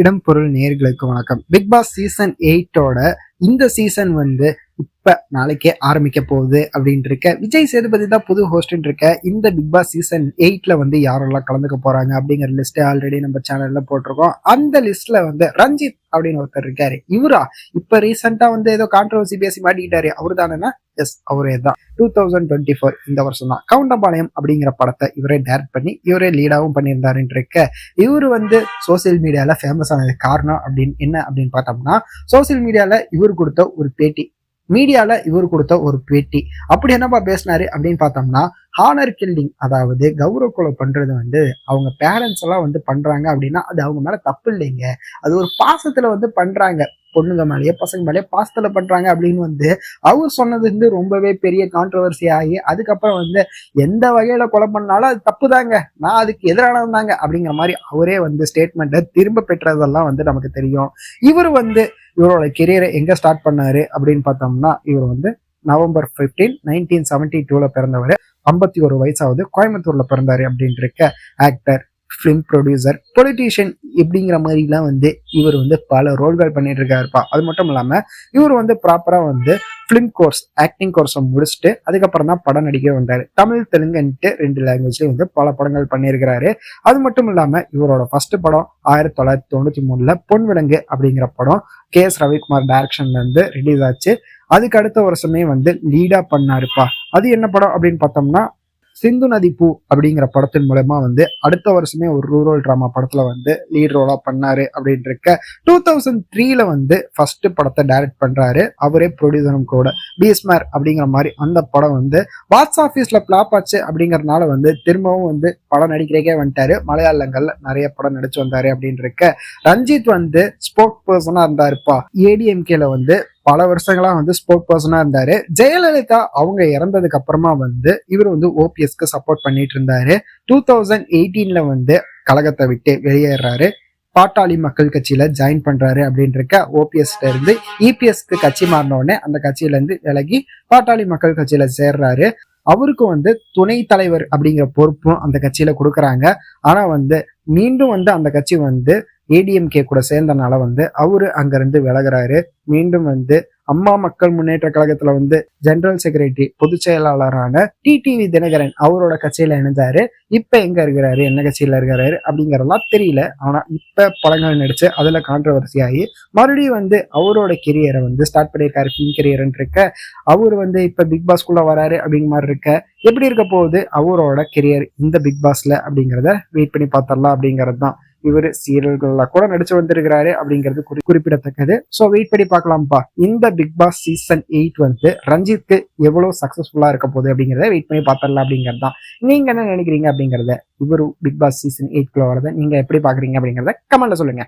இடம் பொருள் நேர்களுக்கு வணக்கம். பிக் பாஸ் சீசன் எயிட்டோட இந்த சீசன் வந்து இப்ப நாளைக்கே ஆரம்பிக்க போகுது அப்படின்ட்டு இருக்க விஜய் சேதுபதி தான் புது ஹோஸ்ட்னு இருக்க இந்த பிக் பாஸ் சீசன் எயிட்ல வந்து யாரெல்லாம் கலந்துக்க போறாங்க அப்படிங்கிற லிஸ்ட் ஆல்ரெடி நம்ம சேனல்ல போட்டிருக்கோம். அந்த லிஸ்ட்ல வந்து ரஞ்சித் அப்படின்னு ஒருத்தர் இருக்காரு. இவரா? இப்ப ரீசெண்டா வந்து ஏதோ கான்ட்ரவர்சி பேசி மாட்டிக்கிட்டாரு. அவரு தானேன்னா எஸ் அவரே தான். டூ தௌசண்ட் டுவெண்ட்டி ஃபோர் இந்த வருஷம் தான். கவுண்டபாளையம் அப்படிங்கிற படத்தை இவரே டேரக்ட் பண்ணி இவரே லீடாகவும் பண்ணியிருந்தாருன்னு இருக்க இவர் வந்து சோசியல் மீடியாவில் ஃபேமஸ் ஆனது காரணம் அப்படின்னு என்ன அப்படின்னு பார்த்தோம்னா சோசியல் மீடியாவில் இவர் கொடுத்த ஒரு பேட்டி மீடியால இவர் கொடுத்த ஒரு பேட்டி. அப்படி என்னப்பா பேசினாரு அப்படின்னு பார்த்தோம்னா ஹானர் கில்லிங் அதாவது கௌரவ கொலை பண்றது வந்து அவங்க பேரண்ட்ஸ் எல்லாம் வந்து பண்றாங்க அப்படின்னா அது அவங்க மேல தப்பு இல்லைங்க. அது ஒரு பாசத்துல வந்து பண்றாங்க. பொண்ணுங்க மேலேயே பசங்க மேலேயே பாசத்துல பண்றாங்க அப்படின்னு வந்து அவர் சொன்னது வந்து ரொம்பவே பெரிய கான்ட்ரவர்சி ஆகி அதுக்கப்புறம் வந்து எந்த வகையில கொலை பண்ணாலும் அது தப்பு தாங்க நான் அதுக்கு எதிரானது தாங்க அப்படிங்கிற மாதிரி அவரே வந்து ஸ்டேட்மெண்ட்டை திரும்ப பெற்றதெல்லாம் வந்து நமக்கு தெரியும். இவர் வந்து இவரோட கெரியரை எங்க ஸ்டார்ட் பண்ணாரு அப்படின்னு பார்த்தோம்னா இவர் வந்து நவம்பர் பிப்டீன் நைன்டீன் செவன்டி டூல பிறந்தவர். ஐம்பத்தி ஒரு வயசாவது கோயம்புத்தூர்ல பிறந்தாரு அப்படின்ட்டு இருக்க ஆக்டர் ஃபிலிம் ப்ரொடியூசர் பொலிட்டீஷியன் இப்படிங்கிற மாதிரிலாம் வந்து இவர் வந்து பல ரோல்கள் பண்ணிட்டு இருக்காருப்பா. அது மட்டும் இல்லாமல் இவர் வந்து ப்ராப்பரா வந்து ஃபிலிம் கோர்ஸ் ஆக்டிங் கோர்ஸை முடிச்சுட்டு அதுக்கப்புறம் தான் படம் நடிக்க வந்தார். தமிழ் தெலுங்குன்ட்டு ரெண்டு லாங்குவேஜ்லேயும் வந்து பல படங்கள் பண்ணியிருக்கிறாரு. அது மட்டும் இல்லாமல் இவரோட ஃபர்ஸ்ட் படம் ஆயிரத்தி தொள்ளாயிரத்தி தொண்ணூற்றி மூணில் பொன்விலங்கு அப்படிங்கிற படம் கே எஸ் ரவிக்குமார் டைரக்ஷன்ல இருந்து ரிலீஸ் ஆச்சு. அதுக்கு அடுத்த வருஷமே வந்து லீடா பண்ணாருப்பா. அது என்ன படம் அப்படின்னு பார்த்தோம்னா சிந்து நதி பூ அப்படிங்கிற படத்தின் மூலமா வந்து அடுத்த வருஷமே ஒரு ரூரல் ட்ராமா படத்துல வந்து லீட் ரோலா பண்ணாரு அப்படின்னு இருக்க டூ தௌசண்ட் த்ரீல வந்து ஃபர்ஸ்ட் படத்தை டைரக்ட் பண்றாரு. அவரே ப்ரொடியூசரும் கூட. பீஸ்மர் அப்படிங்கிற மாதிரி அந்த படம் வந்து பாக்ஸ் ஆஃபீஸ்ல பிளாப் ஆச்சு அப்படிங்கறதுனால வந்து திரும்பவும் வந்து படம் நடிக்கிறக்கே வந்துட்டாரு. மலையாளங்கள்ல நிறைய படம் நடிச்சு வந்தாரு அப்படின்னு இருக்க ரஞ்சித் வந்து ஸ்போக் பர்சனா இருந்தாருப்பா ஏடிஎம்கேல வந்து பல வருஷங்களா வந்து ஸ்போர்ட் பர்சனா இருந்தாரு. ஜெயலலிதா அவங்க இறந்ததுக்கு அப்புறமா வந்து இவர் வந்து ஓபிஎஸ்க்கு சப்போர்ட் பண்ணிட்டு இருந்தாரு. டூ தௌசண்ட் எயிட்டீன்ல வந்து கழகத்தை விட்டு வெளியேறாரு. பாட்டாளி மக்கள் கட்சியில ஜாயின் பண்றாரு அப்படின்னு இருக்க ஓபிஎஸ்ல இருந்து இபிஎஸ்க்கு கட்சி மாறினோடனே அந்த கட்சியில இருந்து விலகி பாட்டாளி மக்கள் கட்சியில சேர்றாரு. அவருக்கு வந்து துணை தலைவர் அப்படிங்கிற பொறுப்பும் அந்த கட்சியில கொடுக்குறாங்க. ஆனா வந்து மீண்டும் வந்து அந்த கட்சி வந்து ஏடிஎம்கே கூட சேர்ந்தனால வந்து அவரு அங்கிருந்து விலகுறாரு. மீண்டும் வந்து அம்மா மக்கள் முன்னேற்ற கழகத்துல வந்து ஜெனரல் செக்ரட்டரி பொதுச் செயலாளரான டிடிவி தினகரன் அவரோட கட்சியில இணைஞ்சாரு. இப்ப எங்க இருக்கிறாரு? என்ன கட்சியில இருக்கிறாரு? அப்படிங்கறதெல்லாம் தெரியல. ஆனா இப்ப படங்கள் நடிச்சு அதுல கான்ட்ரவர்சி ஆகி மறுபடியும் வந்து அவரோட கெரியரை வந்து ஸ்டார்ட் பண்ணியிருக்காரு. ஃபிலிம் கெரியர்னு இருக்க. அவர் வந்து இப்ப பிக் பாஸ்குள்ள வராரு அப்படிங்கிற மாதிரி இருக்க. எப்படி இருக்க போகுது? அவரோட கெரியர் இந்த பிக் பாஸ்ல அப்படிங்கிறத வெயிட் பண்ணி பார்த்தரலாம் அப்படிங்கிறது தான் இவர் சீரியல்கள்ல கூட நடிச்சு வந்திருக்கிறாரு அப்படிங்கிறது குறி குறிப்பிடத்தக்கது. ஸோ வெயிட் பண்ணி பார்க்கலாம்ப்பா. இந்த பிக் பாஸ் சீசன் எயிட் வந்து ரஞ்சித்க்கு எவ்வளவு சக்சஸ்ஃபுல்லா இருக்க போகுது அப்படிங்கிறத வெயிட் பண்ணி பார்த்துடலாம் அப்படிங்கிறது தான். நீங்க என்ன நினைக்கிறீங்க அப்படிங்கிறத? இவரு பிக் பாஸ் சீசன் எயிட்குள்ள வரதை நீங்க எப்படி பாக்குறீங்க அப்படிங்கிறத கமெண்ட்ல சொல்லுங்க.